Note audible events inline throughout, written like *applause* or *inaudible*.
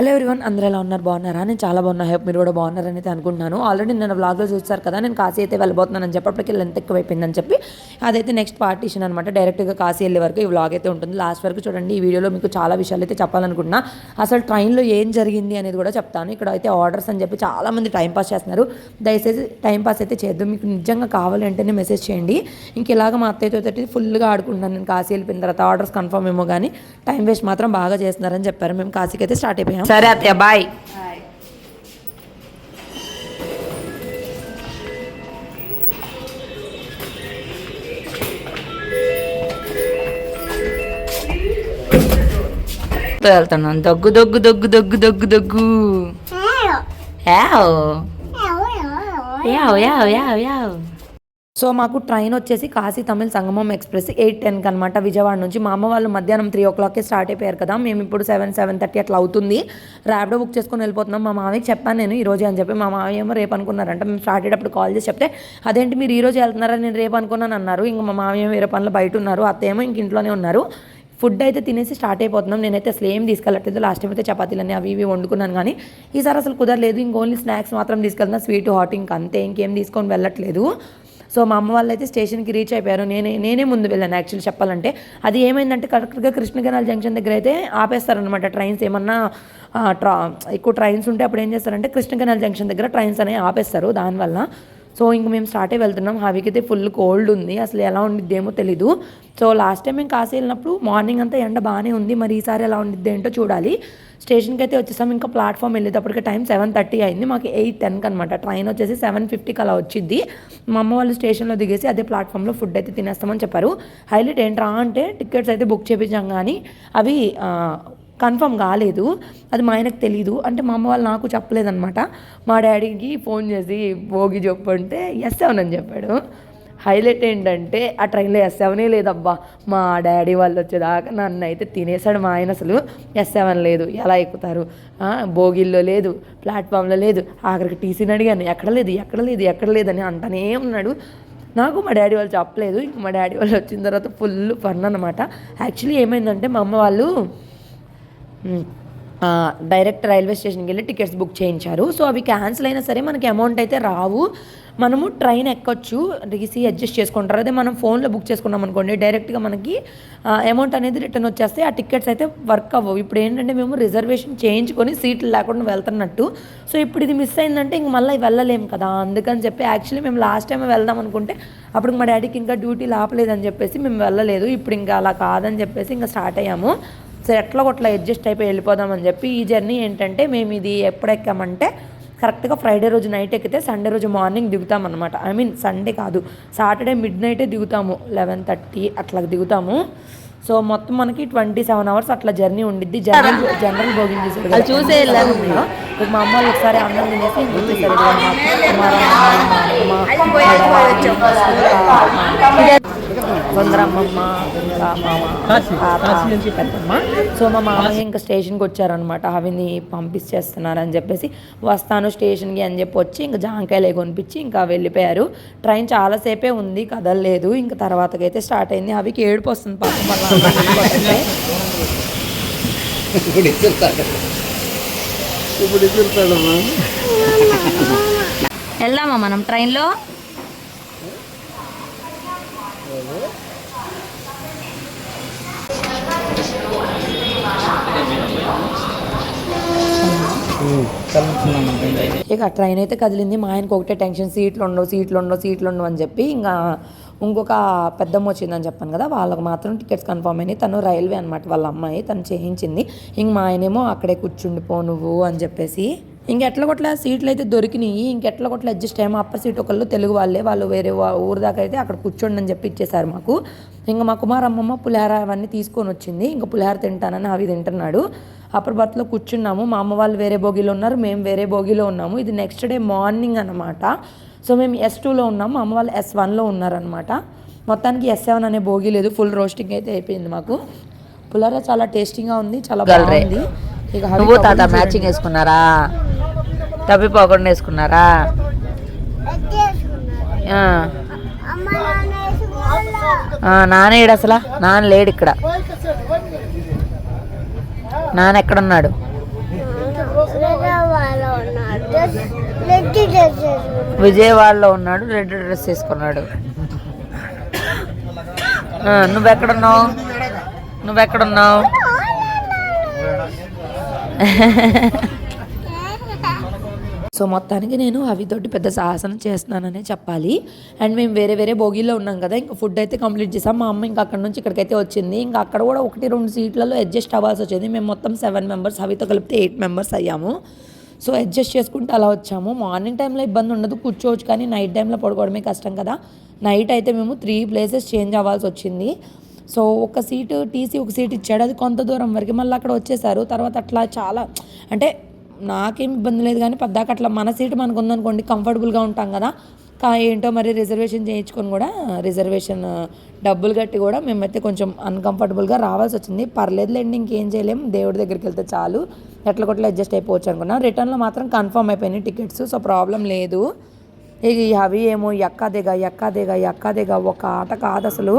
Hello everyone అందరూ ఎలా ఉన్నారు? బాగున్నారా? నేను చాలా బాగున్నా. హోప్ మీరు కూడా బాగున్నారని అయితే అనుకుంటున్నాను ఆల్రెడీ నేను వ్లాగ్లో చూస్తారు కదా నేను కాశీ అయితే వెళ్ళబోతున్నానని చెప్పప్పటికి లెంత్ ఎక్కువ అయిపోయిందని చెప్పి అదైతే నెక్స్ట్ పార్టీషన్ అనమాట డైరెక్ట్గా కాశీ వెళ్ళే వరకు ఈ వ్లాగ్ అయితే ఉంటుంది. లాస్ట్ వరకు చూడండి ఈ వీడియోలో మీకు చాలా విషయాలు అయితే చెప్పాలనుకుంటున్నా. అసలు ట్రైన్లో ఏం జరిగింది అనేది కూడా చెప్తాను. ఇక్కడ అయితే ఆర్డర్స్ అని చెప్పి చాలా మంది చేస్తున్నారు. దయచేసి టైంపాస్ అయితే చేద్దాం. మీకు నిజంగా కావాలి అంటేనే మెసేజ్ చేయండి. ఇంక ఇలాగ మా అత్తయ్యతో తోటి ఫుల్గా ఆడుకుంటున్నాను నేను. కాశీ వెళ్ళిపోయిన తర్వాత ఆర్డర్స్ కన్ఫర్మ్ ఏమో కానీ టైం వేస్ట్ మాత్రం బాగా చేస్తున్నారని చెప్పారు. మేము కాశీకి అయితే స్టార్ట్ అయిపోయాం. సరే అత్తయ్య బాయ్ వెళ్తున్నాను దగ్గు దగ్గు దగ్గు దగ్గు దగ్గు దగ్గు యావ్ యావ్ యావ్ యావ్ యావ్ సో మాకు ట్రైన్ వచ్చేసి కాశీ తమిళ్ సంగమం ఎక్స్ప్రెస్ ఎయిట్ టెన్కి అనమాట విజయవాడ నుంచి. మా అమ్మ వాళ్ళు మధ్యాహ్నం త్రీ ఓ క్లాక్కి స్టార్ట్ అయిపోయారు కదా. మేము ఇప్పుడు సెవెన్ సెవెన్ థర్టీ అట్లా అవుతుంది. ర్యాపిడో బుక్ చేసుకొని వెళ్ళిపోతున్నాం. మా మామయ్యకి చెప్పాను నేను ఈ రోజే అని చెప్పి. మా మామయ్య ఏమో రేపు అనుకున్నారంట. మేము స్టార్ట్ అయ్యేటప్పుడు కాల్ చేసి చెప్తే అదేంటి మీరు ఈ రోజు వెళ్తున్నారని నేను రేపు అనుకున్నాను అన్నారు. ఇంక మా మామయ్య వేరే పనులు బయట ఉన్నారు. అత్త ఏమో ఇంక ఇంట్లోనే ఉన్నారు. ఫుడ్ అయితే తినేసి స్టార్ట్ అయిపోతున్నాం. నేనైతే అసలు ఏం తీసుకెళ్ళట్లేదు. లాస్ట్ టైం అయితే చపాతీలని అవి ఇవి వండుకున్నాను కానీ ఈసారి అసలు కుదరలేదు. ఇంక ఓన్లీ స్నాక్స్ మాత్రం తీసుకెళ్తున్నా. స్వీట్ హాట్ ఇంక అంతే. ఇంకేం తీసుకొని వెళ్ళట్లేదు. సో మా అమ్మ వాళ్ళు అయితే స్టేషన్కి రీచ్ అయిపోయారు. నేనే నేనే ముందు వెళ్ళాను యాక్చువల్లీ చెప్పాలంటే. అది ఏమైందంటే కరెక్ట్గా కృష్ణగనాల్ జంక్షన్ దగ్గర అయితే ఆపేస్తారనమాట ట్రైన్స్. ఏమన్నా ట్రా ఎక్కువ ట్రైన్స్ ఉంటే అప్పుడు ఏం చేస్తారంటే కృష్ణగనాల్ జంక్షన్ దగ్గర ట్రైన్స్ అనేవి ఆపేస్తారు దానివల్ల. సో ఇంక మేము స్టార్ట్ అయి వెళ్తున్నాం. హావీకి అయితే ఫుల్ కోల్డ్ ఉంది. అసలు ఎలా ఉండిద్ది ఏమో తెలీదు. సో లాస్ట్ టైం మేము కాశీ వెళ్ళినప్పుడు మార్నింగ్ అంతా ఎండ బాగానే ఉంది. మరి ఈసారి ఎలా ఉండిద్ది ఏంటో చూడాలి. స్టేషన్కి అయితే వచ్చేసాం. ఇంకా ప్లాట్ఫామ్ వెళ్ళేటప్పటికి టైం సెవెన్ థర్టీ అయింది. మాకు ఎయిట్ టెన్కి అనమాట ట్రైన్ వచ్చేసి సెవెన్ ఫిఫ్టీకి అలా వచ్చింది మా అమ్మ వాళ్ళు స్టేషన్లో దిగేసి అదే ప్లాట్ఫామ్లో ఫుడ్ అయితే తినేస్తామని చెప్పారు. హైలైట్ ఏంట్రా అంటే టికెట్స్ అయితే బుక్ చేపించాం కానీ అవి కన్ఫర్మ్ కాలేదు. అది మా ఆయనకు తెలీదు. అంటే మా అమ్మ వాళ్ళు నాకు చెప్పలేదన్నమాట. మా డాడీకి ఫోన్ చేసి భోగి చెప్పు అంటే ఎస్ అవునని అని చెప్పాడు. హైలైట్ ఏంటంటే ఆ ట్రైన్లో ఎస్ సెవెనే లేదబ్బా. మా డాడీ వాళ్ళు వచ్చేదాకా నన్ను అయితే తినేసాడు మా ఆయన అసలు. ఎస్ సెవెన్ లేదు. ఎలా ఎక్కుతారు? భోగిల్లో లేదు. ప్లాట్ఫామ్లో లేదు. ఆఖరికి టీసీని అడిగాను. ఎక్కడ లేదు? ఎక్కడ లేదు? ఎక్కడ లేదని అంటనే ఉన్నాడు. నాకు మా డాడీ వాళ్ళు చెప్పలేదు. ఇంక మా డాడీ వాళ్ళు వచ్చిన తర్వాత ఫుల్ ఫన్ అనమాట యాక్చువల్లీ ఏమైందంటే మా అమ్మ వాళ్ళు డైరెక్ట్ రైల్వే స్టేషన్కి వెళ్ళి టికెట్స్ బుక్ చేయించారు. సో అవి క్యాన్సిల్ అయినా సరే మనకి అమౌంట్ అయితే రావు. మనము ట్రైన్ ఎక్కొచ్చు రీసీ అడ్జస్ట్ చేసుకుంటారు. అదే మనం ఫోన్లో బుక్ చేసుకున్నాం అనుకోండి డైరెక్ట్గా మనకి అమౌంట్ అనేది రిటర్న్ వచ్చేస్తే ఆ టికెట్స్ అయితే వర్క్ అవ్వవు. ఇప్పుడు ఏంటంటే మేము రిజర్వేషన్ చేయించుకొని సీట్లు లేకుండా వెళ్తున్నట్టు. సో ఇప్పుడు ఇది మిస్ అయిందంటే ఇంక మళ్ళీ వెళ్ళలేము కదా. అందుకని చెప్పి యాక్చువల్లీ మేము లాస్ట్ టైం వెళ్దాం అనుకుంటే అప్పుడు మా డాడీకి ఇంకా డ్యూటీ లాపలేదని చెప్పేసి మేము వెళ్ళలేదు. ఇప్పుడు ఇంకా అలా కాదని చెప్పేసి ఇంకా స్టార్ట్ అయ్యాము. సో ఎట్లా కొట్లా అడ్జస్ట్ అయిపోయి వెళ్ళిపోదామని చెప్పి ఈ జర్నీ ఏంటంటే మేము ఇది ఎప్పుడు ఎక్కామంటే కరెక్ట్గా ఫ్రైడే రోజు నైట్ ఎక్కితే సండే రోజు మార్నింగ్ దిగుతాం అనమాట ఐ మీన్ సండే కాదు సాటర్డే మిడ్ నైటే దిగుతాము లెవెన్ థర్టీ అట్లా దిగుతాము సో మొత్తం మనకి ట్వంటీ సెవెన్ అవర్స్ అట్లా జర్నీ ఉండిద్ది జనరల్ జనరల్ భోగిం. చూసే వెళ్ళాము. ఇక మా అమ్మ వాళ్ళు ఒకసారి అన్నం తినేసి ఇంక సుందరమ్మమ్మ పెద్దమ్మ. సో మా మామయ్య ఇంకా స్టేషన్కి వచ్చారనమాట అవిని పంపించేస్తున్నారని చెప్పేసి వస్తాను స్టేషన్కి అని చెప్పి వచ్చి ఇంకా జాంకాయలు కొనిపించి ఇంకా వెళ్ళిపోయారు. ట్రైన్ చాలాసేపే ఉంది కదలలేదు. ఇంకా తర్వాతకైతే స్టార్ట్ అయింది. అవికి ఏడుపు వస్తుంది పాపం వెళ్దామా మనం ట్రైన్లో? ఇక ట్రైన్ అయితే కదిలింది. మా ఆయనకు ఒకటే టెన్షన్ సీట్లు ఉండవు సీట్లు ఉండవు సీట్లు ఉండవు అని చెప్పి ఇంకా ఇంకొక పెద్దమ్మ వచ్చిందని చెప్పాను కదా వాళ్ళకి మాత్రం టికెట్స్ కన్ఫర్మ్ అయినాయి. తను రైల్వే అనమాట వాళ్ళ అమ్మాయి తను చేయించింది. ఇంక మా ఆయనేమో అక్కడే కూర్చుండిపో నువ్వు అని చెప్పేసి ఇంకెట్ల కొట్ల? సీట్లు అయితే దొరికినాయి. ఇంకెట్ల కొట్ల? అడ్జస్ట్ అయ్యాము. అప్ప సీట్ ఒకళ్ళు తెలుగు వాళ్ళే. వాళ్ళు వేరే ఊరు దాకా అయితే అక్కడ కూర్చోండి అని చెప్పి ఇచ్చేసారు మాకు. ఇంకా మా కుమారమ్మమ్మ పులిహార అవన్నీ తీసుకొని వచ్చింది. ఇంకా పులిహార తింటానని అవి తింటున్నాడు. అప్పుడు బర్త్లో కూర్చున్నాము. మా అమ్మ వాళ్ళు వేరే బోగిలో ఉన్నారు. మేము వేరే బోగిలో ఉన్నాము. ఇది నెక్స్ట్ డే మార్నింగ్ అనమాట సో మేము ఎస్ టూలో ఉన్నాము మా అమ్మ వాళ్ళు ఎస్ వన్లో ఉన్నారనమాట మొత్తానికి ఎస్ సెవెన్ అనే బోగి లేదు. ఫుల్ రోస్టింగ్ అయితే అయిపోయింది మాకు. పులిహార చాలా టేస్టీగా ఉంది. చాలా. బాగుంది. నువ్వు తాత మ్యాచింగ్ వేసుకున్నారా? తప్పిపోకుండా వేసుకున్నారా? ఏడు అసలు? నాన్న లేడు ఇక్కడ. నాన్న ఎక్కడున్నాడు? విజయవాడలో ఉన్నాడు రెడ్ డ్రెస్ వేసుకున్నాడు. నువ్వెక్కడున్నావు? నువ్వెక్కడున్నావు? సో మొత్తానికి నేను అవితోటి పెద్ద సాహసం చేస్తున్నాననే చెప్పాలి. అండ్ మేము వేరే వేరే బోగీలో ఉన్నాం కదా ఇంకా ఫుడ్ అయితే కంప్లీట్ చేసాం. మా అమ్మ ఇంకా అక్కడ నుంచి ఇక్కడికైతే వచ్చింది. ఇంకా అక్కడ కూడా ఒకటి రెండు సీట్లలో అడ్జస్ట్ అవ్వాల్సి వచ్చింది. మేము మొత్తం సెవెన్ మెంబర్స్ అవితో కలిపితే ఎయిట్ మెంబర్స్ అయ్యాము. సో అడ్జస్ట్ చేసుకుంటూ అలా వచ్చాము. మార్నింగ్ టైంలో ఇబ్బంది ఉండదు కూర్చోవచ్చు కానీ నైట్ టైంలో పడుకోవడమే కష్టం కదా. నైట్ అయితే మేము త్రీ ప్లేసెస్ చేంజ్ అవ్వాల్సి వచ్చింది. సో ఒక సీటు టీసీ ఒక సీట్ ఇచ్చాడు. అది కొంత దూరం వరకు మళ్ళీ అక్కడ వచ్చేసారు. తర్వాత అట్లా చాలా అంటే నాకేం ఇబ్బంది లేదు కానీ పద్దాక అట్లా మన సీటు మనకు ఉందనుకోండి కంఫర్టబుల్గా ఉంటాం కదా. కా ఏంటో మరి రిజర్వేషన్ చేయించుకొని కూడా రిజర్వేషన్ డబ్బులు కట్టి కూడా మేమైతే కొంచెం అన్కంఫర్టబుల్గా రావాల్సి వచ్చింది. పర్లేదులేండి ఇంకేం చేయలేం. దేవుడి దగ్గరికి వెళ్తే చాలు. ఎట్ల కొట్ల అడ్జస్ట్ అయిపోవచ్చు అనుకున్నాం. రిటర్న్లో మాత్రం కన్ఫర్మ్ అయిపోయినాయి టికెట్స్ సో ప్రాబ్లం లేదు. ఇక ఈ అవి ఏమో ఎక్కదిగ ఎక్కదిగ ఎక్కదిగ ఒక ఆట కాదు అసలు.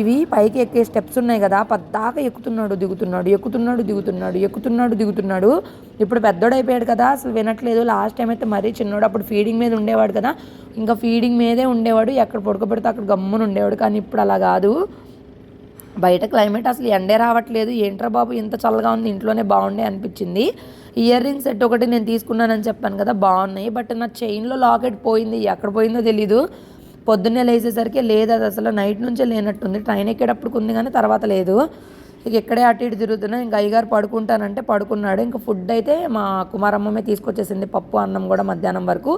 ఇవి పైకి ఎక్కే స్టెప్స్ ఉన్నాయి కదా పద్దాక ఎక్కుతున్నాడు దిగుతున్నాడు ఎక్కుతున్నాడు దిగుతున్నాడు ఎక్కుతున్నాడు దిగుతున్నాడు. ఇప్పుడు పెద్దోడైపోయాడు అయిపోయాడు కదా అసలు వినట్లేదు. లాస్ట్ టైం అయితే మరీ చిన్నోడు అప్పుడు ఫీడింగ్ మీద ఉండేవాడు కదా. ఇంకా ఫీడింగ్ మీదే ఉండేవాడు ఎక్కడ పడుకోబెడితే అక్కడ గమ్మున ఉండేవాడు. కానీ ఇప్పుడు అలా కాదు. బయట క్లైమేట్ అసలు ఎండే రావట్లేదు. ఏంట్రా బాబు ఇంత చల్లగా ఉంది ఇంట్లోనే బాగుండే అనిపించింది. ఇయర్ రింగ్ సెట్ ఒకటి నేను తీసుకున్నానని చెప్పాను కదా బాగున్నాయి. బట్ నా చైన్లో లాకెట్ పోయింది. ఎక్కడ పోయిందో తెలీదు. పొద్దున్నే లేచేసరికి లేదు అది అసలు నైట్ నుంచే లేనట్టుంది. ట్రైన్ ఎక్కేటప్పుడు ఉంది కానీ తర్వాత లేదు. ఇక ఎక్కడే అటు ఇటు తిరుగుతున్నా ఇంకా అయ్యగారు పడుకుంటానంటే పడుకున్నాడు. ఇంకా ఫుడ్ అయితే మా కుమారమ్మమే తీసుకొచ్చేసింది పప్పు అన్నం కూడా మధ్యాహ్నం వరకు.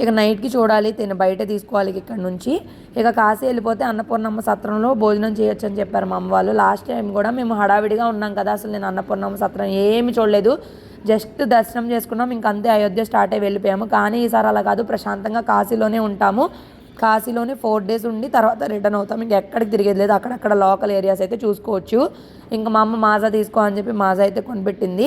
ఇక నైట్కి చూడాలి తిని బయట తీసుకోవాలి ఇక్కడ నుంచి. ఇక కాశీ వెళ్ళిపోతే అన్నపూర్ణమ్మ సత్రంలో భోజనం చేయొచ్చు అని చెప్పారు మా అమ్మ వాళ్ళు. లాస్ట్ టైం కూడా మేము హడావిడిగా ఉన్నాం కదా అసలు నేను అన్నపూర్ణమ్మ సత్రం ఏమి చూడలేదు. జస్ట్ దర్శనం చేసుకున్నాం ఇంక అంతే అయోధ్య స్టార్ట్ అయ్యి వెళ్ళిపోయాము. కానీ ఈసారి అలా కాదు ప్రశాంతంగా కాశీలోనే ఉంటాము. కాశీలోనే ఫోర్ డేస్ ఉండి తర్వాత రిటర్న్ అవుతాం. ఇంకా ఎక్కడికి తిరిగేది లేదు. అక్కడక్కడ లోకల్ ఏరియాస్ అయితే చూసుకోవచ్చు. ఇంకా మా అమ్మ మాజా తీసుకో అని చెప్పి మాజా అయితే కొనిపెట్టింది.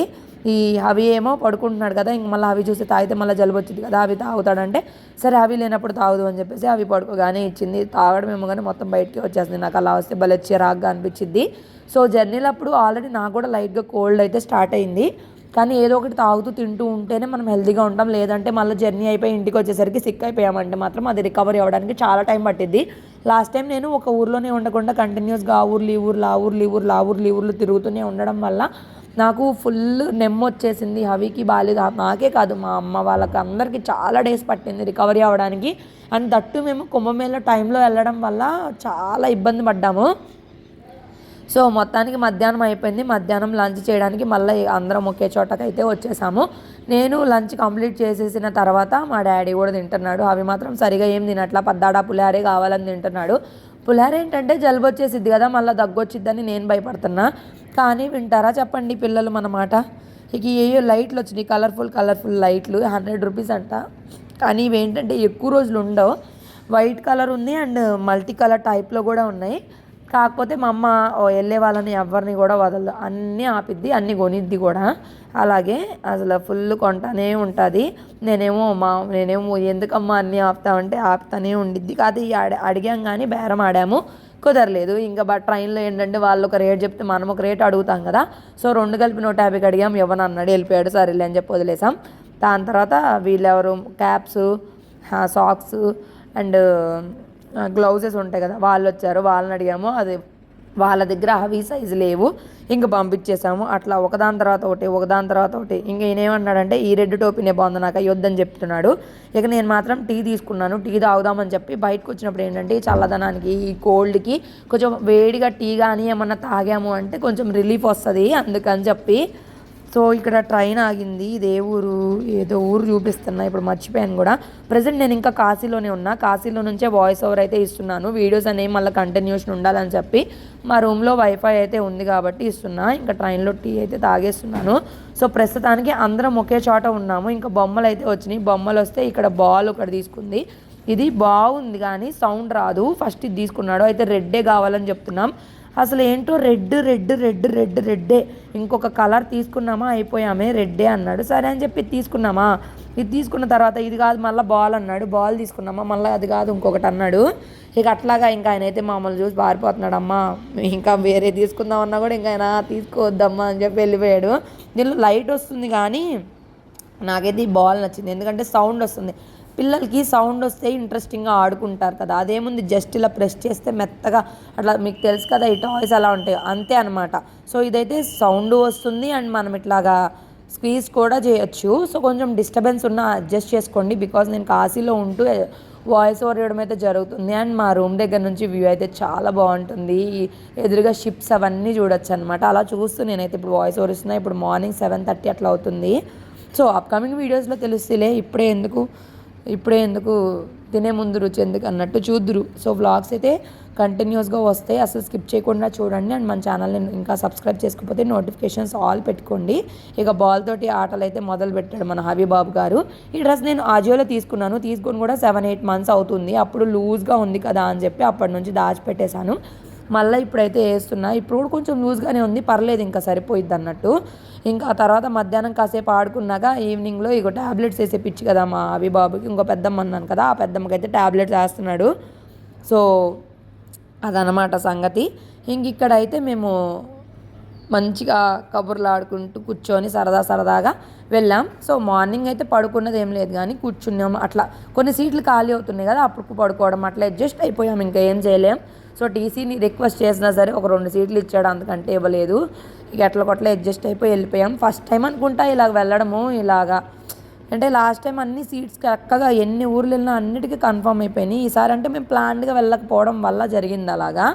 ఈ అవి ఏమో పడుకుంటున్నాడు కదా ఇంక మళ్ళీ అవి చూసి తాగితే మళ్ళీ జలుబు వచ్చింది కదా అవి తాగుతాడంటే సరే అవి లేనప్పుడు తాగుదు అని చెప్పేసి అవి పడుకోగానే ఇచ్చింది. తాగడం ఏమో కానీ మొత్తం బయటికి వచ్చేసింది. నాకు అలా వస్తే భలే చిరాగ్గా అనిపించింది సో జర్నీలో అప్పుడు ఆల్రెడీ నాకు కూడా లైట్గా కోల్డ్ అయితే స్టార్ట్ అయింది. కానీ ఏదో ఒకటి తాగుతూ తింటూ ఉంటేనే మనం హెల్తీగా ఉంటాం. లేదంటే మళ్ళీ జర్నీ అయిపోయి ఇంటికి వచ్చేసరికి సిక్ అయిపోయామంటే మాత్రం అది రికవరీ అవ్వడానికి చాలా టైం పట్టింది లాస్ట్ టైం నేను ఒక ఊర్లోనే ఉండకుండా కంటిన్యూస్గా ఆ ఊర్లు ఈ ఊర్లు ఆ ఊర్లు ఈ ఊర్లు ఆ ఊర్లు ఈ ఊర్లు తిరుగుతూనే ఉండడం వల్ల నాకు ఫుల్ నెమ్మ వచ్చేసింది. హవికి బాగాలేదు నాకే కాదు మా అమ్మ వాళ్ళకి అందరికీ చాలా డేస్ పట్టింది రికవరీ అవ్వడానికి. అండ్ దట్టు మేము కుంభమేళ టైంలో వెళ్ళడం వల్ల చాలా ఇబ్బంది పడ్డాము. సో మొత్తానికి మధ్యాహ్నం అయిపోయింది. మధ్యాహ్నం లంచ్ చేయడానికి మళ్ళీ అందరం ఒకే చోటకైతే వచ్చేసాము. నేను లంచ్ కంప్లీట్ చేసేసిన తర్వాత మా డాడీ కూడా తింటున్నాడు. అవి మాత్రం సరిగా ఏం తినట్లా. పద్దాడా పులిహారే కావాలని తింటున్నాడు. పులిహార ఏంటంటే జలుబు వచ్చేసిద్ది కదా మళ్ళీ దగ్గు వచ్చిద్దని నేను భయపడుతున్నా. కానీ వింటారా చెప్పండి పిల్లలు మన మాట? ఇక ఏయో లైట్లు వచ్చినాయి? కలర్ఫుల్ కలర్ఫుల్ లైట్లు. హండ్రెడ్ రూపీస్ అంట. కానీ ఇవి ఏంటంటే ఎక్కువ రోజులు ఉండవు. వైట్ కలర్ ఉంది అండ్ మల్టీ కలర్ టైప్లో కూడా ఉన్నాయి. కాకపోతే మా అమ్మ వెళ్ళే వాళ్ళని ఎవరిని కూడా వదలదు. అన్నీ ఆపిద్ది అన్నీ కొనిద్ది కూడా. అలాగే అసలు ఫుల్ కొంటానే ఉంటుంది. నేనేమో మా నేనేమో ఎందుకమ్మా అన్నీ ఆపుతామంటే ఆపుతానే ఉండిద్ది. కాదు అడి అడిగాం కానీ బేరం ఆడాము. కుదరలేదు. ఇంకా బట్ ట్రైన్లో ఏంటంటే వాళ్ళు ఒక రేట్ చెప్తే మనం ఒక రేట్ అడుగుతాం కదా. సో రెండు కలిపి నూట యాభైకి అడిగాం. ఇవ్వను అన్నాడు. వెళ్ళిపోయాడు. సరేలే అని చెప్పి వదిలేసాం. దాని తర్వాత వీళ్ళెవరు? క్యాప్స్ సాక్స్ అండ్ గ్లౌజెస్ ఉంటాయి కదా వాళ్ళు వచ్చారు వాళ్ళని అడిగాము అది వాళ్ళ దగ్గర అవి సైజు లేవు ఇంకా పంపించేసాము అట్లా ఒకదాని తర్వాత ఒకటి ఒకదాని తర్వాత ఒకటి ఇంకా ఈయనేమన్నాడంటే ఈ రెడ్ టోపీనే బాగుంది నాకు అయ్యొద్దని చెప్తున్నాడు ఇక నేను మాత్రం టీ తీసుకున్నాను టీ తాగుదామని చెప్పి బయటకు వచ్చినప్పుడు ఏంటంటే ఈ చల్లదనానికి ఈ కోల్డ్కి కొంచెం వేడిగా టీ కానీ ఏమన్నా తాగాము అంటే కొంచెం రిలీఫ్ వస్తుంది అందుకని చెప్పి సో ఇక్కడ ట్రైన్ ఆగింది. ఇదే ఊరు ఏదో ఊరు చూపిస్తున్నా. ఇప్పుడు మర్చిపోయాను కూడా. ప్రజెంట్ నేను ఇంకా కాశీలోనే ఉన్నా. కాశీలో నుంచే వాయిస్ ఓవర్ అయితే ఇస్తున్నాను. వీడియోస్ అనేవి మళ్ళీ కంటిన్యూషన్ ఉండాలని చెప్పి మా రూమ్లో వైఫై అయితే ఉంది కాబట్టి ఇస్తున్నా. ఇంకా ట్రైన్లో టీ అయితే తాగేస్తున్నాను. సో ప్రస్తుతానికి అందరం ఒకే చోట ఉన్నాము. ఇంకా బొమ్మలు అయితే వచ్చినాయి. బొమ్మలు వస్తే ఇక్కడ బాల్ ఒకటి తీసుకుంది. ఇది బాగుంది కానీ సౌండ్ రాదు. ఫస్ట్ ఇది తీసుకున్నాడు. అయితే రెడ్డే కావాలని చెప్తున్నాం. అసలు ఏంటో రెడ్ రెడ్ రెడ్ రెడ్ రెడ్డే. ఇంకొక కలర్ తీసుకున్నామా? అయిపోయామే రెడ్డే అన్నాడు. సరే అని చెప్పి తీసుకున్నామా? ఇది తీసుకున్న తర్వాత ఇది కాదు మళ్ళీ బాల్ అన్నాడు. బాల్ తీసుకున్నామా? మళ్ళీ అది కాదు ఇంకొకటి అన్నాడు. ఇక అట్లాగా ఇంకా ఆయన అయితే మమ్మల్ని చూసి పారిపోతున్నాడు అమ్మా ఇంకా వేరే తీసుకుందామన్నా కూడా ఇంకా ఆయన తీసుకోవద్దమ్మా అని చెప్పి వెళ్ళిపోయాడు. దీనిలో లైట్ వస్తుంది కానీ నాకైతే ఈ బాల్ నచ్చింది. ఎందుకంటే సౌండ్ వస్తుంది. పిల్లలకి సౌండ్ వస్తే ఇంట్రెస్టింగ్గా ఆడుకుంటారు కదా. అదేముంది జస్ట్ ఇలా ప్రెస్ చేస్తే మెత్తగా అట్లా మీకు తెలుసు కదా ఈ టాయ్స్ అలా ఉంటాయి. అంతే అనమాట సో ఇదైతే సౌండ్ వస్తుంది అండ్ మనం ఇట్లాగా స్క్వీజ్ కూడా చేయొచ్చు. సో కొంచెం డిస్టర్బెన్స్ ఉన్న అడ్జస్ట్ చేసుకోండి బికాజ్ నేను కాశీలో ఉంటూ వాయిస్ ఓవర్ ఇవ్వడం అయితే జరుగుతుంది. అండ్ మా రూమ్ దగ్గర నుంచి వ్యూ అయితే చాలా బాగుంటుంది. ఎదురుగా షిప్స్ అవన్నీ చూడొచ్చు అనమాట అలా చూస్తూ నేనైతే ఇప్పుడు వాయిస్ ఓవర్ ఇస్తున్నా. ఇప్పుడు మార్నింగ్ సెవెన్ థర్టీ అట్లా అవుతుంది. సో అప్కమింగ్ వీడియోస్లో తెలుస్తులే. ఇప్పుడే ఎందుకు ఇప్పుడే ఎందుకు తినే ముందు రుచి ఎందుకు అన్నట్టు చూద్దురు. సో వ్లాగ్స్ అయితే కంటిన్యూస్గా వస్తాయి. అసలు స్కిప్ చేయకుండా చూడండి. అండ్ మన ఛానల్ని ఇంకా సబ్స్క్రైబ్ చేసుకోకపోతే నోటిఫికేషన్స్ ఆల్ పెట్టుకోండి. ఇక బాల్ తోటి ఆటలు అయితే మొదలు పెట్టాడు మన హబీబాబు గారు. ఈ డ్రెస్ నేను ఆజియోలో తీసుకున్నాను. తీసుకొని కూడా సెవెన్ ఎయిట్ మంత్స్ అవుతుంది. అప్పుడు లూజ్గా ఉంది కదా అని చెప్పి అప్పటి నుంచి దాచిపెట్టేశాను. మళ్ళీ ఇప్పుడైతే వేస్తున్నా. ఇప్పుడు కూడా కొంచెం లూజ్గానే ఉంది. పర్లేదు ఇంకా సరిపోయిద్ది అన్నట్టు. ఇంకా తర్వాత మధ్యాహ్నం కాసేపు ఆడుకున్నాక ఈవినింగ్లో ఇగో ట్యాబ్లెట్స్ వేసే పిచ్చి కదా మా అభిబాబుకి ఇంకో పెద్దమ్మ అన్నాను కదా ఆ పెద్దమ్మకి అయితే ట్యాబ్లెట్స్ వేస్తున్నాడు. సో అదనమాట సంగతి. ఇంక ఇక్కడైతే అయితే మేము మంచిగా కబుర్లు ఆడుకుంటూ కూర్చొని సరదా సరదాగా వెళ్ళాం. సో మార్నింగ్ అయితే పడుకున్నది ఏం లేదు కానీ కూర్చున్నాం. అట్లా కొన్ని సీట్లు ఖాళీ అవుతున్నాయి కదా అప్పుడు పడుకోవడం అట్లా అడ్జస్ట్ అయిపోయాం. ఇంకా ఏం చేయలేం. సో టీసీని రిక్వెస్ట్ చేసినా సరే ఒక రెండు సీట్లు ఇచ్చాడు అందుకంటే ఇవ్వలేదు. ఇక ఎట్ల కొట్ల అడ్జస్ట్ అయిపోయి వెళ్ళిపోయాం. ఫస్ట్ టైం అనుకుంటా ఇలాగ వెళ్ళడము ఇలాగా. అంటే లాస్ట్ టైం అన్ని సీట్స్ చక్కగా ఎన్ని ఊర్లు వెళ్ళినా అన్నిటికీ కన్ఫర్మ్ అయిపోయినాయి. ఈసారి అంటే మేము ప్లాన్డ్గా వెళ్ళకపోవడం వల్ల జరిగింది అలాగా.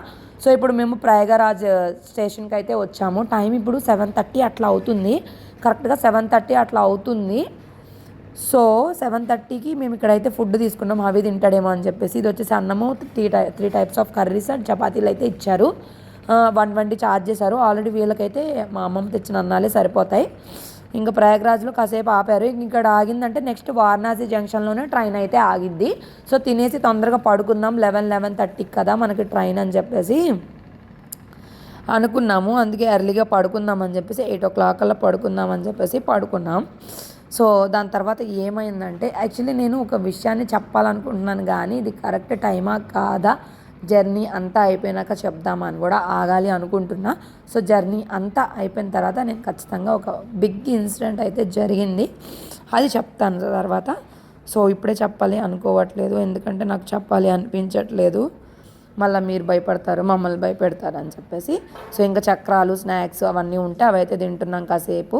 సో ఇప్పుడు మేము ప్రయాగరాజ్ uh, స్టేషన్కి అయితే వచ్చాము. టైం ఇప్పుడు సెవెన్ థర్టీ అట్లా అవుతుంది. కరెక్ట్గా సెవెన్ థర్టీ అట్లా అవుతుంది. సో సెవెన్ థర్టీకి మేము ఇక్కడైతే ఫుడ్ తీసుకున్నాం. అవి తింటాడేమో అని చెప్పేసి. ఇది వచ్చేసి అన్నము three tie three types of curries and చపాతీలు అయితే ఇచ్చారు. వన్ ట్వంటీ ఛార్జ్ చేశారు. ఆల్రెడీ వీళ్ళకైతే మా అమ్మమ్మ తెచ్చిన అన్నాలే సరిపోతాయి. ఇంకా ప్రయాగ్రాజ్లో కాసేపు ఆపారు. ఇంక ఇక్కడ ఆగిందంటే నెక్స్ట్ వారణాసి జంక్షన్లోనే ట్రైన్ అయితే ఆగింది. సో తినేసి తొందరగా పడుకుందాం. లెవెన్ లెవెన్ థర్టీకి కదా మనకి ట్రైన్ అని చెప్పేసి అనుకున్నాము. అందుకే ఎర్లీగా పడుకుందాం అని చెప్పేసి ఎయిట్ ఓ క్లాక్ అలా పడుకుందాం అని చెప్పేసి పడుకున్నాం. సో దాని తర్వాత ఏమైందంటే యాక్చువల్లీ నేను ఒక విషయాన్ని చెప్పాలనుకుంటున్నాను కానీ ఇది కరెక్ట్ టైమా కాదా? జర్నీ అంతా అయిపోయినాక చెప్దామని కూడా ఆగాలి అనుకుంటున్నా. సో జర్నీ అంతా అయిపోయిన తర్వాత నేను ఖచ్చితంగా ఒక బిగ్ ఇన్సిడెంట్ అయితే జరిగింది. అది చెప్తాను తర్వాత. సో ఇప్పుడే చెప్పాలి అనుకోవట్లేదు. ఎందుకంటే నాకు చెప్పాలి అనిపించట్లేదు. మళ్ళీ మీరు భయపడతారు మమ్మల్ని భయపెడతారు అని చెప్పేసి. సో ఇంకా చక్రాలు స్నాక్స్ అవన్నీ ఉంటే అవైతే తింటున్నాం కాసేపు.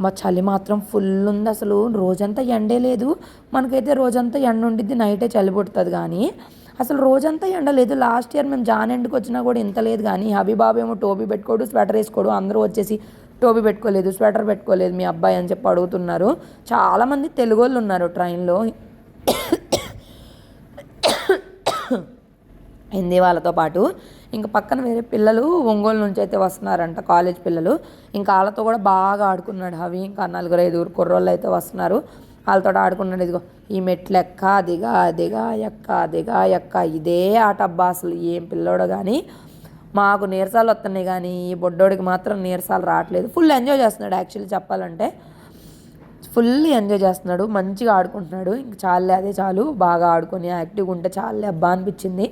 మా చలి మాత్రం ఫుల్ ఉంది. అసలు రోజంతా ఎండే లేదు. మనకైతే రోజంతా ఎండ ఉండిద్ది. నైటే చలి పుడుతుంది కానీ. అసలు రోజంతా ఎండ లేదు. లాస్ట్ ఇయర్ మేము జాన్ ఎండ్కి వచ్చినా కూడా ఇంత లేదు కానీ హబీబాబు ఏమో టోపీ పెట్టుకోడు స్వెటర్ వేసుకోడు. అందరూ వచ్చేసి టోపీ పెట్టుకోలేదు స్వెటర్ పెట్టుకోలేదు. మీ అబ్బాయి అని చెప్పి అడుగుతున్నారు. చాలామంది తెలుగు వాళ్ళు ఉన్నారు ట్రైన్లో. *coughs* హిందీ వాళ్ళతో పాటు. ఇంకా పక్కన వేరే పిల్లలు ఒంగోలు నుంచి అయితే వస్తున్నారంట కాలేజ్ పిల్లలు. ఇంకా వాళ్ళతో కూడా బాగా ఆడుకున్నాడు అవి ఇంకా నలుగురు ఐదుగురు కుర్రోళ్ళు అయితే వస్తున్నారు. వాళ్ళతో ఆడుకున్నాడు ఇదిగో ఈ మెట్లు ఎక్క దిగా దిగా ఎక్క దిగా ఎక్క. ఇదే ఆట అబ్బా అసలు. ఏం పిల్లోడు కానీ మాకు నీరసాలు వస్తున్నాయి కానీ ఈ బొడ్డోడికి మాత్రం నీరసాలు రావట్లేదు. ఫుల్ ఎంజాయ్ చేస్తున్నాడు యాక్చువల్లీ చెప్పాలంటే. ఫుల్ ఎంజాయ్ చేస్తున్నాడు. మంచిగా ఆడుకుంటున్నాడు. ఇంక చాలే అదే చాలు. బాగా ఆడుకొని యాక్టివ్గా ఉంటే చాలే అబ్బా అనిపించింది.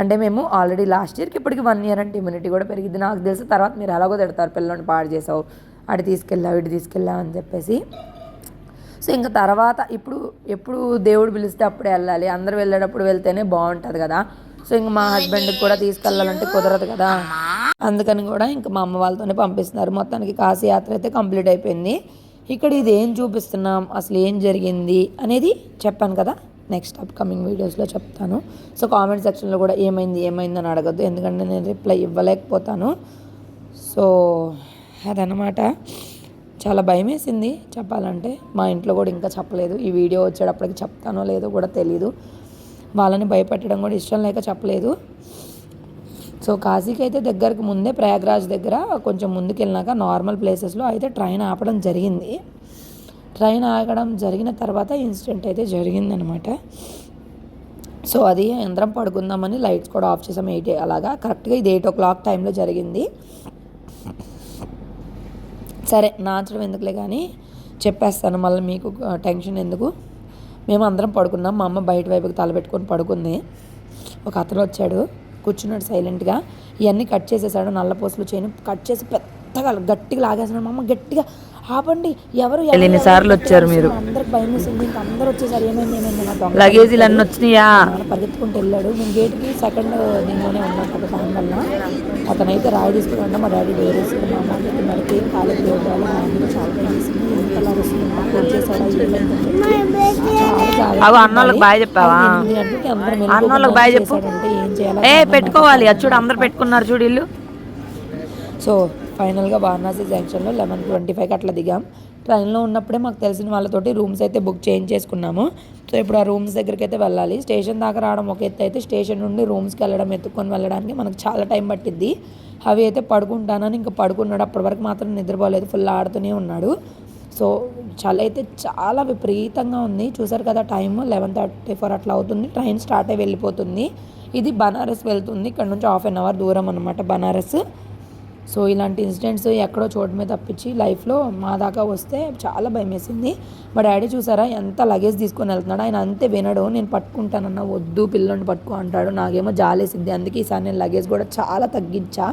అంటే మేము ఆల్రెడీ లాస్ట్ ఇయర్కి ఇప్పటికి వన్ ఇయర్ అంటే ఇమ్యూనిటీ కూడా పెరిగింది నాకు తెలిసి తర్వాత మీరు ఎలాగో తిడతారు పిల్లల్ని పాడు చేసావు అటు తీసుకెళ్ళావు ఇటు తీసుకెళ్ళావు అని చెప్పేసి. సో ఇంకా తర్వాత ఇప్పుడు ఎప్పుడు దేవుడు పిలిస్తే అప్పుడే వెళ్ళాలి. అందరు వెళ్ళేటప్పుడు వెళ్తేనే బాగుంటుంది కదా. సో ఇంకా మా హస్బెండ్కి కూడా తీసుకెళ్ళాలంటే కుదరదు కదా. అందుకని కూడా ఇంకా మా అమ్మ వాళ్ళతోనే పంపిస్తున్నారు. మొత్తానికి కాశీ యాత్ర అయితే కంప్లీట్ అయిపోయింది. ఇక్కడ ఇది ఏం చూపిస్తున్నాం? అసలు ఏం జరిగింది? అనేది చెప్పాను కదా. నెక్స్ట్ అప్కమింగ్ వీడియోస్లో చెప్తాను. సో కామెంట్ సెక్షన్లో కూడా ఏమైంది ఏమైంది అని అడగద్దు. ఎందుకంటే నేను రిప్లై ఇవ్వలేకపోతాను. సో అదనమాట చాలా భయం వేసింది చెప్పాలంటే. మా ఇంట్లో కూడా ఇంకా చెప్పలేదు. ఈ వీడియో వచ్చేటప్పటికి చెప్తానో లేదో కూడా తెలీదు. వాళ్ళని భయపెట్టడం కూడా ఇష్టం లేక చెప్పలేదు. సో కాశీకి అయితే దగ్గరకు ముందే ప్రయాగ్రాజ్ దగ్గర కొంచెం ముందుకు వెళ్ళినాక నార్మల్ ప్లేసెస్లో అయితే ట్రైన్ ఆపడం జరిగింది. ట్రైన్ ఆగడం జరిగిన తర్వాత ఇన్సిడెంట్ అయితే జరిగిందనమాట. సో అది యంత్రం పడుకుందామని లైట్స్ కూడా ఆఫ్ చేసాం. ఎయిట్ అలాగా కరెక్ట్గా ఇది ఎయిట్ ఓ క్లాక్ టైంలో జరిగింది. సరే నాచడం ఎందుకులే కానీ చెప్పేస్తాను. మళ్ళీ మీకు టెన్షన్ ఎందుకు? మేము అందరం పడుకున్నాం మా అమ్మ బయట వైపుకి తలపెట్టుకొని పడుకుంది. ఒక అతను వచ్చాడు. కూర్చున్నాడు సైలెంట్గా. ఇవన్నీ కట్ చేసేసాడు నల్లపూసలు చేయని. కట్ చేసి పెద్దగా గట్టిగా లాగేస్తున్నాడు మా అమ్మ. గట్టిగా ఆపండి. ఎవరు ఎన్ని ఎవరు సార్లు ఎవరు వచ్చారు మీరు? అందరికి భయం వేసింది. ఇంకా అందరూ వచ్చేసారు. ఏమైంది ఏమైంది నా దొంగ లగేజీలు అన్నీ వచ్చినాయా? పరిగెత్తుకుంటూ వెళ్ళాడు. మేము గేట్కి సెకండ్ దీనిలోనే ఉన్నాం కదా దాని వల్ల. అతనైతే రాయి తీసుకుని మా డాడీ డోర్ వేసుకుని మా అమ్మ అయితే నడిపి కాలేజ్ దేవుడాలు మా అమ్మకి చాలా భయం వేసింది వస్తుంది. అవి అన్నోళ్ళకి బాయ్ చెప్పావా? అన్నోళ్ళకి చెప్పు. ఏం చేయాలో ఏ పెట్టుకోవాలి. అది చూడు అందరు పెట్టుకున్నారు చూడు ఇల్లు. సో ఫైనల్గా వారణాసి జంక్షన్లో లెవెన్ ట్వంటీ ఫైవ్కి అట్లా దిగాం. ట్రైన్లో ఉన్నప్పుడే మాకు తెలిసిన వాళ్ళతోటి రూమ్స్ అయితే బుక్ చేంజ్ చేసుకున్నాము. సో ఇప్పుడు ఆ రూమ్స్ దగ్గరికి అయితే వెళ్ళాలి. స్టేషన్ దాకా రావడం ఒక ఎత్తు అయితే స్టేషన్ నుండి రూమ్స్కి వెళ్ళడం ఎత్తుకొని వెళ్ళడానికి మనకు చాలా టైం పట్టిద్ది. అవి అయితే పడుకుంటానని ఇంకా పడుకున్నాడు. అప్పటి వరకు మాత్రం నిద్రపోలేదు. ఫుల్ ఆడుతూనే ఉన్నాడు. సో చాలా అయితే చాలా విపరీతంగా ఉంది. చూసారు కదా టైం లెవెన్ థర్టీ ఫోర్ అట్లా అవుతుంది. ట్రైన్ స్టార్ట్ అయి వెళ్ళిపోతుంది. ఇది బనారస్ వెళ్తుంది. ఇక్కడ నుంచి హాఫ్ అన్ అవర్ దూరం అనమాట బనారస్. సో ఇలాంటి ఇన్సిడెంట్స్ ఎక్కడో చోటు మీద తప్పించి లైఫ్లో మా దాకా వస్తే చాలా భయం వేసింది మా డాడీ చూసారా ఎంత లగేజ్ తీసుకొని వెళ్తున్నాడు ఆయన అంతే వినడు నేను పట్టుకుంటానన్నా వద్దు పిల్లని పట్టుకో అంటాడు. నాకేమో జాలేసింది. అందుకే ఈసారి నేను లగేజ్ కూడా చాలా తగ్గించా.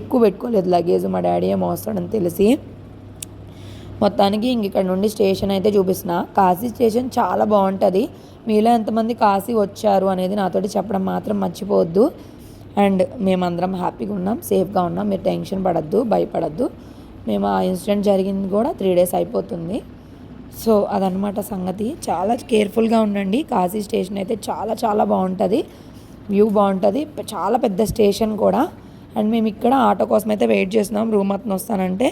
ఎక్కువ పెట్టుకోలేదు లగేజ్. మా డాడీ ఏమో వస్తాడని తెలిసి మొత్తానికి ఇంక ఇక్కడ నుండి స్టేషన్ అయితే చూపిస్తున్నా. కాశీ స్టేషన్ చాలా బాగుంటుంది. మీలో ఎంతమంది కాశీ వచ్చారు అనేది నాతోటి చెప్పడం మాత్రం మర్చిపోవద్దు. అండ్ మేమందరం హ్యాపీగా ఉన్నాం సేఫ్గా ఉన్నాం. మీరు టెన్షన్ పడద్దు భయపడద్దు. మేము ఆ ఇన్సిడెంట్ జరిగింది కూడా త్రీ డేస్ అయిపోతుంది. సో అదనమాట సంగతి. చాలా కేర్ఫుల్గా ఉండండి. కాశీ స్టేషన్ అయితే చాలా చాలా బాగుంటుంది. వ్యూ బాగుంటుంది. చాలా పెద్ద స్టేషన్ కూడా. అండ్ మేము ఇక్కడ ఆటో కోసం అయితే వెయిట్ చేస్తున్నాం. రూమ్ అతను వస్తానంటే.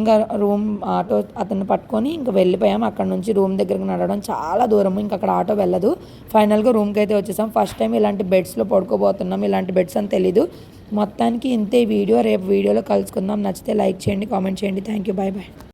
ఇంకా రూమ్ ఆటో అతన్ని పట్టుకొని ఇంకా వెళ్ళిపోయాం. అక్కడ నుంచి రూమ్ దగ్గరికి నడవడం చాలా దూరం ఇంకా అక్కడ ఆటో వెళ్ళదు. ఫైనల్గా రూమ్కి అయితే వచ్చేసాం. ఫస్ట్ టైం ఇలాంటి బెడ్స్లో పడుకోబోతున్నాం. ఇలాంటి బెడ్స్ అని తెలీదు. మొత్తానికి ఇంతే వీడియో. రేపు వీడియోలో కలుసుకుందాం. నచ్చితే లైక్ చేయండి కామెంట్ చేయండి. Thank you bye bye